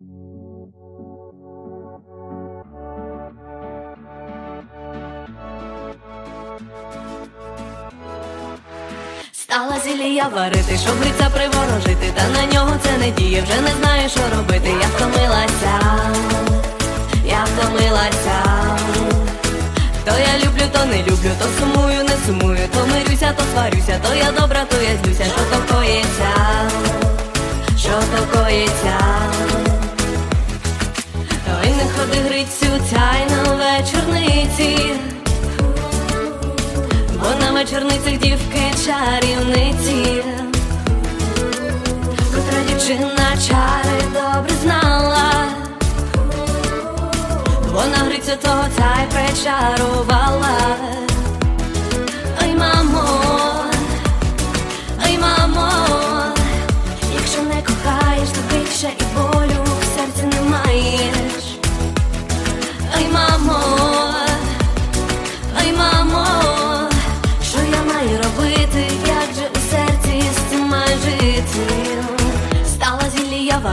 Стала зілія варити, щоб лиця приворожити, та на нього це не діє, вже не знаю, що робити. Я втомилася, я втомилася. То я люблю, то не люблю, то сумую, не сумую, то мирюся, то сварюся, то я добра, то я злюся, що то коїться, що то коїться. Тайна вечорниці. Бо на вечорницях дівки чарівниці, котра дівчина чари добре знала, вона гриця того та й причарувала. Ой, мамо,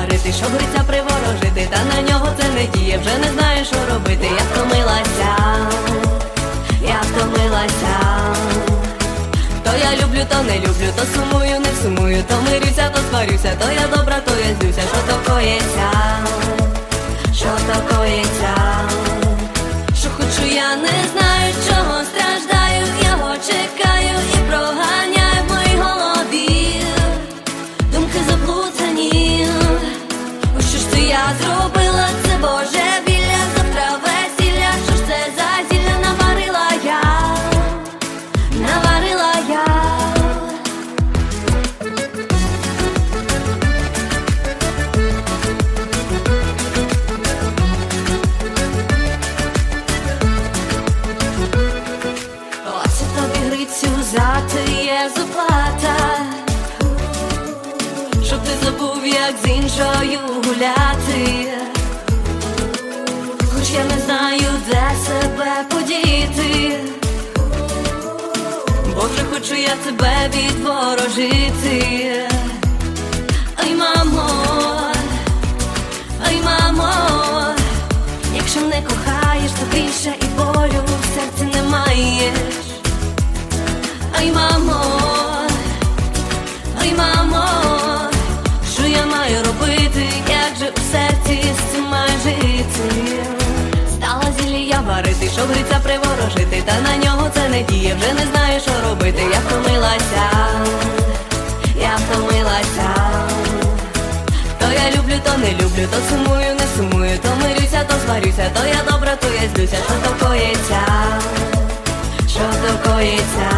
зілля варити, щоб гриця приворожити, та на нього це не діє, вже не знаю, що робити. Я втомилася, я втомилася. То я люблю, то не люблю, то сумую, не сумую, то мирюся, то сварюся, то я добра, то я злюся, що то коїться, те щоб ти забув, як з іншою гуляти. Хоч я не знаю, де себе подіти, Боже, хочу я тебе відворожити. Ай, мамо, Зілля варити, щоб гриця приворожити, та на нього це не діє, вже не знаю, що робити. Я втомилася, я втомилася. То я люблю, то не люблю, то сумую, не сумую, то мирюся, то сварюся, то я добра, то я злюся, що то коїться, що то коїться.